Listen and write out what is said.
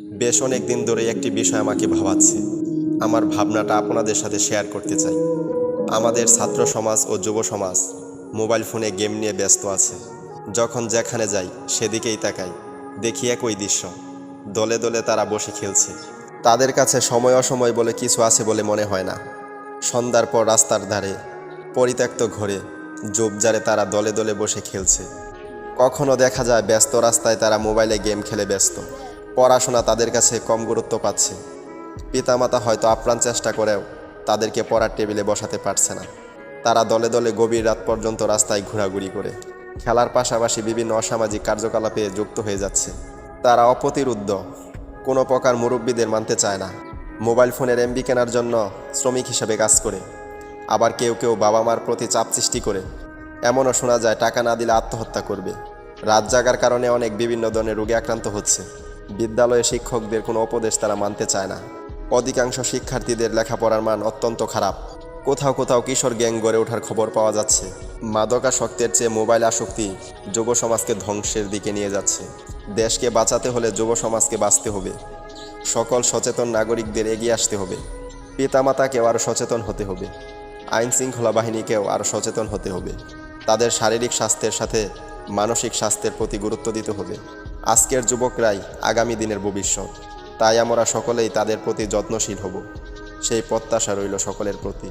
বেশ অনেক দিন ধরে একটি বিষয় আমাকে ভাবাচ্ছে। আমার ভাবনাটা আপনাদের সাথে শেয়ার করতে চাই। আমাদের ছাত্র সমাজ ও যুব সমাজ মোবাইল ফোনে গেম নিয়ে ব্যস্ত আছে। যখন যেখানে যাই, সেদিকেই তাকাই। দেখি একই দৃশ্য। দলে দলে তারা বসে খেলছে। তাদের কাছে সময় অসময় বলে কিছু আছে বলে মনে হয় না। সন্ধ্যার পর রাস্তার ধারে, পরিত্যক্ত ঘরে জোবজারে তারা দলে দলে বসে খেলছে। কখনো দেখা যায় ব্যস্ত রাস্তায় তারা মোবাইলে গেম খেলে ব্যস্ত। পড়াশোনা তাদের কাছে কম গুরুত্ব পাচ্ছে। পিতামাতা হয়তো আপ্রাণ চেষ্টা করেও তাদেরকে পড়ার টেবিলে বসাতে পারছে না। তারা দলে দলে গভীর রাত পর্যন্ত রাস্তায় ঘোরাঘুরি করে। খেলার পাশাপাশি বিভিন্ন অসামাজিক কার্যকলাপে যুক্ত হয়ে যাচ্ছে। তারা অপ্রতিরুদ্ধ। কোনো প্রকার মুরব্বীদের মানতে চায় না। মোবাইল ফোনের এমবি কেনার জন্য শ্রমিক হিসেবে কাজ করে। আবার কেউ কেউ বাবা মার প্রতি চাপ সৃষ্টি করে। এমনও শোনা যায়, টাকা না দিলে আত্মহত্যা করবে। রাত জাগার কারণে অনেক বিভিন্ন ধরনের রোগে আক্রান্ত হচ্ছে। বিদ্যালয়ে শিক্ষকদের কোনো উপদেশ তারা মানতে চায় না। অধিকাংশ শিক্ষার্থীদের লেখাপড়ার মান অত্যন্ত খারাপ। কোথাও কোথাও কিশোর গ্যাং গড়ে ওঠার খবর পাওয়া যাচ্ছে। মাদকাসক্তের চেয়ে মোবাইল আসক্তি যুব সমাজকে ধ্বংসের দিকে নিয়ে যাচ্ছে। দেশকে বাঁচাতে হলে যুব সমাজকে বাঁচতে হবে। সকল সচেতন নাগরিকদের এগিয়ে আসতে হবে। পিতামাতাকেও আরও সচেতন হতে হবে। আইন শৃঙ্খলা বাহিনীকেও আরও সচেতন হতে হবে। তাদের শারীরিক স্বাস্থ্যের সাথে মানসিক স্বাস্থ্যের প্রতি গুরুত্ব দিতে হবে। আজকের যুবকরাই আগামী দিনের ভবিষ্যৎ। তাই আমরা সকলেই তাদের প্রতি যত্নশীল হব। সেই প্রত্যাশা রইল সকলের প্রতি।